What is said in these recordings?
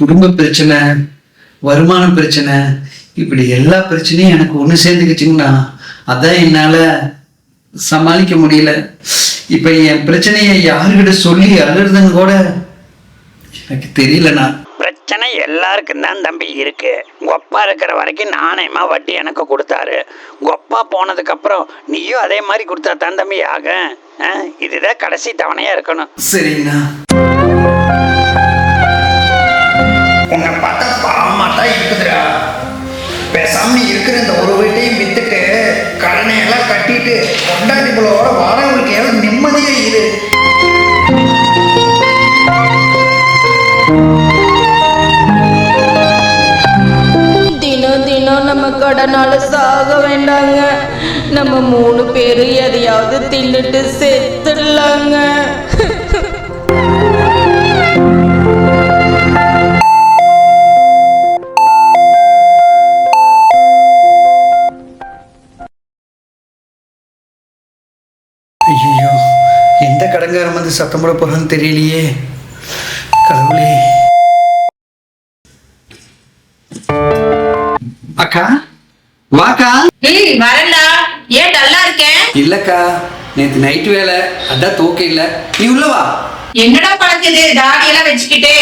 குடும்ப பிரச்சனை வருமான பிரச்சனை இப்படி எல்லா பிரச்சனையும் எனக்கு ஒன்று சேர்ந்துக்கிச்சுங்கண்ணா அதான் என்னால சமாளிக்க முடியல. இப்ப என் பிரச்சனையை யாருக்கிட்ட சொல்லி அழுறதுன்னு கூட எனக்கு தெரியலண்ணா. பிரச்சனை எல்லாருக்கும் தான் தம்பி இருக்கு. கொப்பா இருக்கிற வரைக்கும் நாணயமா வட்டி எனக்கு கொடுத்தாரு. கொப்பா போனதுக்கு அப்புறம் நீயும் அதே மாதிரி கொடுத்தா தான் தம்பி ஆகும் ஆ, இதுதான் கடைசி தவணையா இருக்கணும். சரிங்கண்ணா. தான் இருக்குதுடா. பேசாம நீ இருக்கிற இந்த ஒரு வீட்டையும் வித்துட்டு கடனை எல்லாம் கட்டிட்டு கொண்டாடிகளோட வாரவங்களுக்கு எல்லாம் நிம்மதியே இரு. தினம் தினம் நம்ம கடனால சாக வேண்டாங்க. நம்ம மூணு பேரும் எதையாவது தின்னுட்டு செத்துடலாங்க. ஐயோ எந்த கடங்காரம் வந்து சத்தம் போட போறான்னு தெரியலையே. கடவுளே. அக்கா வாக்கா. ஏய் வரேன்டா. ஏன் டல்லா இருக்கேன் இல்லக்கா நேத்து நைட் வேலை அதான் தூக்க இல்ல. நீ உள்ள வா. என்னடா பழக்குது? தாடி எல்லாம் வச்சுக்கிட்டு.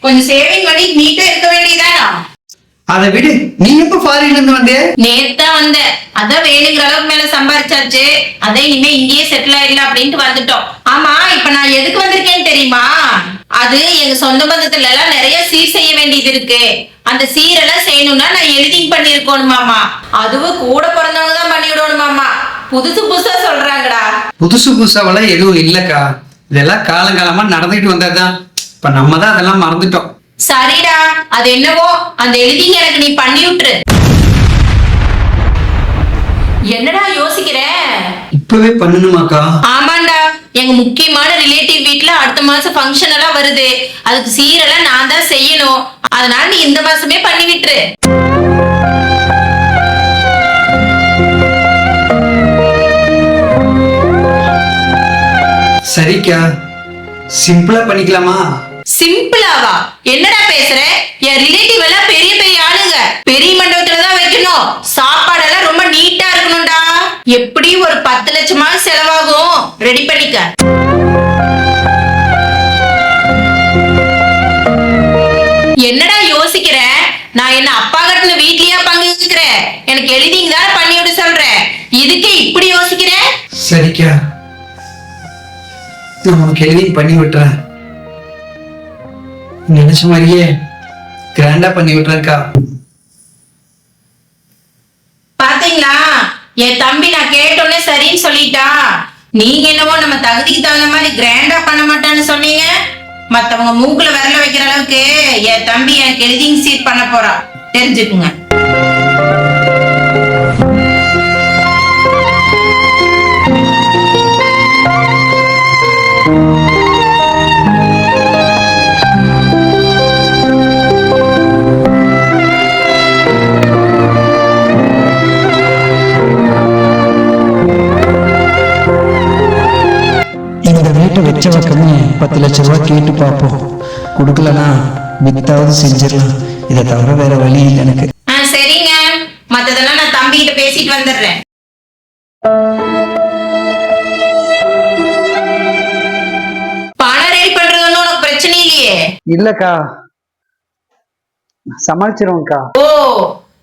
கொஞ்சம் சேவிங் பண்ணி நீட்டா இருக்க வேண்டியதானா அதை விடு. நீ எப்ப ஃபாரின்ல இருந்து வந்தே? நேத்தா வந்தேன் அதான் வேணுங்கிற அளவுக்கு மேல சம்பாரிச்சாச்சு. அதே இனிமே இங்கேயே செட்டில் ஆயிடலாம் அப்படின்ட்டு வந்துட்டோம். ஆமா இப்ப நான் எதுக்கு வந்திருக்கேன்னு தெரியுமா? அது எங்க சொந்த பந்தத்துல எல்லாம் நிறைய சீர் செய்ய வேண்டியது இருக்கு. அந்த சீரெல்லாம் செய்யணும்னா நான் எடிட்டிங் பண்ணிருக்கணுமாமா அதுவும் கூட பிறந்தவங்க தான் பண்ணி விடணுமாமா புதுசு புதுசா சொல்றாங்கடா. புதுசு புதுசாவெல்லாம் எதுவும் இல்லக்கா. இதெல்லாம் காலங்காலமா நடந்துட்டு வந்ததுதான். இப்ப நம்ம தான் அதெல்லாம் மறந்துட்டோம். சரிடா அது என்னவோ? அந்த எடிட்டிங் எனக்கு நீ பண்ணி விட்டுரு. என்னடா யோசிக்கிற? இப்பவே பண்ணணுமாக்கா ஆமாண்டா எங்க முக்கியமான ரிலேட்டிவ் வீட்ல அடுத்த மாசம் ஃபங்க்ஷன் எல்லாம் வருது. அதுக்கு சீரெல்லாம் நான் தான் செய்யணும். அதனால நீ இந்த மாசமே பண்ணி விட்டுரு. சரிக்கா. சிம்பிளா பண்ணிக்கலாமா? சிம்பிளாவா? என்னடா பேசுற? என் ரிலேட்டிவ் எல்லாம் பெரிய பெரிய ஆளுங்க. பெரிய மண்டபத்துல தான் வைக்கணும். சாப்பாடெல்லாம் ரொம்ப நீட்டா இருக்கணும்டா. எப்படி ஒரு பத்து லட்சமா செலவாகும். ரெடி பண்ணிக்க. என்னடா யோசிக்கிற? நான் என்ன அப்பா கட்டின வீட்லயா பங்குக்கிறேன் எனக்கு எழுதிங்க பண்ணி விட சொல்றேன். இதுக்கே இப்படி யோசிக்கிற? சரிக்கா. நான் உனக்கு எழுதி பண்ணி விட்டுறேன். நினைச்ச மாதிரியே கிராண்டா பண்ணி விட்டுருக்கா பாத்தீங்களா? என் தம்பி நான் கேட்டோன்னே சரின்னு சொல்லிட்டா. நீங்க என்னவோ நம்ம தகுதிக்கு தகுந்த மாதிரி கிராண்டா பண்ண மாட்டேன்னு சொன்னீங்க. மத்தவங்க மூக்குல விரல வைக்கிற அளவுக்கு என் தம்பி எனக்கு எடிட்டிங் சீட் பண்ண போறா. தெரிஞ்சுக்குங்க. பத்து லட்ச ரூபாய் கேட்டு பார்ப்போம் கொடுக்கலனா வித்தாவது செஞ்சிடலாம் இதை தவிர வேற வழி இல்லை எனக்கு ஆ சரிங்க மத்ததெல்லாம் நான் தம்பி கிட்ட பேசிட்டு வந்துடுறேன் பணம் ரெடி பண்றது ஒண்ணும் உனக்கு பிரச்சனை இல்லையே இல்லக்கா சமாளிச்சிருவோம்க்கா ஓ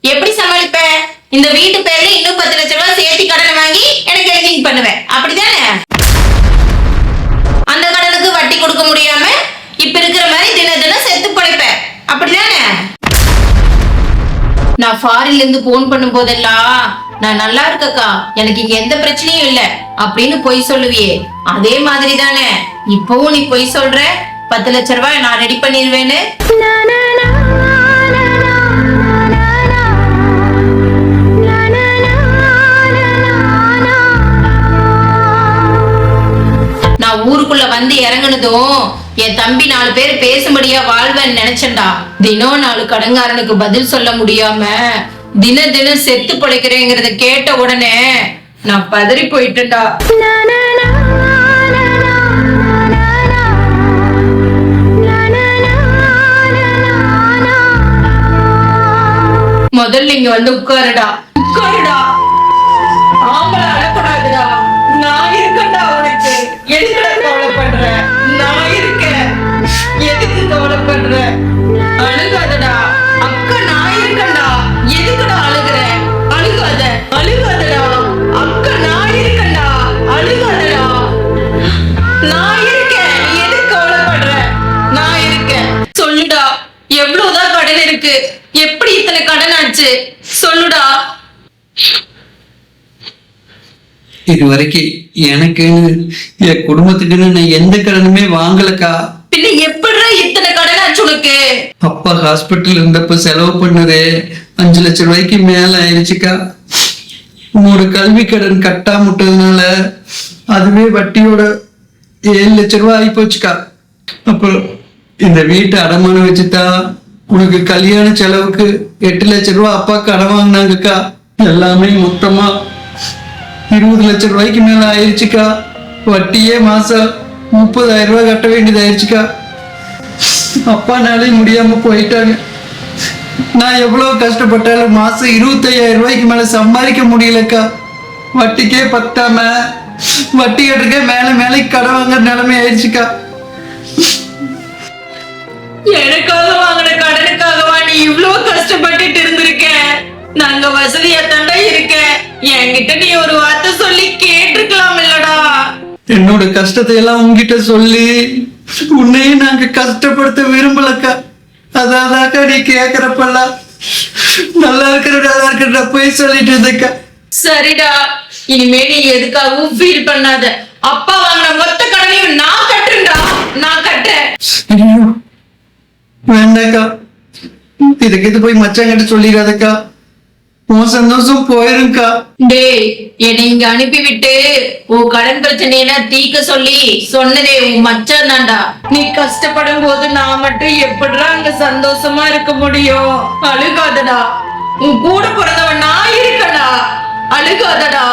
எப்படி சமாளிப்ப இந்த வீட்டு பேர்ல இன்னும் பத்து லட்ச ரூபாய் சேர்த்து கடனை வாங்கி எனக்கு எடிட்டிங் பண்ணுவேன் அப்படிதானே முடியாம இப்ப இருக்கிற மாதிரி தின தினம் செத்து பிழைப்பேன். அப்படிதானே நான் ஃபாரின்ல இருந்து போன் பண்ணும் போதெல்லாம் நான் நல்லா இருக்கக்கா எனக்கு இங்க எந்த பிரச்சனையும் இல்ல அப்படின்னு பொய் சொல்லுவியே. அதே மாதிரி தானே இப்பவும் நீ பொய் சொல்ற? பத்து லட்ச ரூபாய் நான் ரெடி பண்ணிருவேன்னு. வந்து இறங்குனதும் என் தம்பி நாலு பேர் பேசும்படியா வாழ்வேன்னு நினைச்சண்டா தினம் நாலு கடங்காரனுக்கு பதில் சொல்ல முடியாம தின தினம் செத்து பிழைக்கிறேங்கிறத கேட்ட உடனே நான் பதறி போயிட்டேன்டா. முதல்ல நீங்க வந்து உட்காருடா. உட்காருடா. நான் இருக்கேன்டா உனக்கு எதுக்குடா கவலைப்படுற? நான் இருக்கேன். எதுக்கு கவலைப்படுற? அழுகாதடா. அக்கா நான் இருக்கேன்டா. எதுக்குடா அழுகுற? அழுகாத. அழுகாதடா. அக்கா நான் இருக்கேன்டா. அழுகாதடா. நான் இருக்கேன். நீ எதுக்கு கவலைப்படுற? நான் இருக்கேன். சொல்லுடா. எவ்வளவுதான் கடன் இருக்கு? எப்படி இத்தனை கடன் ஆச்சு? சொல்லுடா. இது வரைக்கும் எனக்குன்னு என் குடும்பத்துக்குன்னு நான் எந்த கடனுமே வாங்கலக்கா. பின்ன எப்படிடா இத்தனை கடன் ஆச்சு உனக்கு? அப்பா ஹாஸ்பிட்டல் இருந்தப்ப செலவு பண்ணது அஞ்சு லட்சம் ரூபாய்க்கு மேல ஆயிடுச்சுக்கா உன்னோட கல்வி கடன் கட்டாம விட்டதுனால அதுவே வட்டியோட ஏழு லட்ச ரூபாய் ஆகி போச்சுக்கா. அப்புறம் இந்த வீட்டை அடமானம் வச்சுட்டா உனக்கு கல்யாண செலவுக்கு எட்டு லட்ச ரூபாய் அப்பா கடன் வாங்கினாங்கக்கா. எல்லாமே மொத்தமா இருபது லட்ச ரூபாய்க்கு மேல ஆயிடுச்சுக்கா வட்டியே மாசம். முப்பதாயிரம் ரூபாய் கட்ட வேண்டியதாயிருச்சுக்கா? அப்பானாலே முடியாம போயிட்டாங்க. நான் எவ்வளவு கஷ்டப்பட்டாலும் மாசம் இருபத்தையாயிரம் ரூபாய்க்கு மேல சம்பாதிக்க முடியலக்கா. வட்டிக்கே பத்தாம வட்டி கட்டுறக்கே மேல மேலே கடன் வாங்குற நிலைமை ஆயிடுச்சுக்கா எனக்காக வாங்கின கடனுக்காகவா நீ இவ்வளோ கஷ்டப்பட்டுட்டு இருந்திருக்கேன் நாங்க வசதியா தாண்டா இருக்கேன். என்கிட்ட நீ ஒரு வார்த்தை சொல்லி கேட்டிருக்கலாம் இல்லடா. என்னோட கஷ்டத்தை எல்லாம் உங்ககிட்ட சொல்லி உன்னையும் நாங்க கஷ்டப்படுத்த விரும்பலக்கா. அதாதாக்கா நீ கேக்குறப்பெல்லாம். நல்லா இருக்கிற நல்லா இருக்கிற போய் சொல்லிட்டு இருந்தக்கா. சரிடா. இனிமே நீ எதுக்காகவும் ஃபீல் பண்ணாத. அப்பா வாங்கின மொத்த கடனையும் நான் கட்டுறேன்டா. நான் கட்டுறேன். ஐயோ வேண்டாக்கா. இதுக்கு இது போய் மச்சாங்கிட்ட சொல்லிடாதக்கா. உன் சந்தோஷம் போயிருங்கக்கா. டேய் என்னை இங்க அனுப்பிவிட்டு உன் கடன் பிரச்சனையெல்லாம் தீக்க சொல்லி சொன்னதே உன் மச்சான் தான்டா. நீ கஷ்டப்படும் போது நான் மட்டும் எப்படிடா அங்க சந்தோஷமா இருக்க முடியும்? அழுகாதடா. உன் கூட பிறந்தவன் நான் இருக்கடா அழுகாதடா.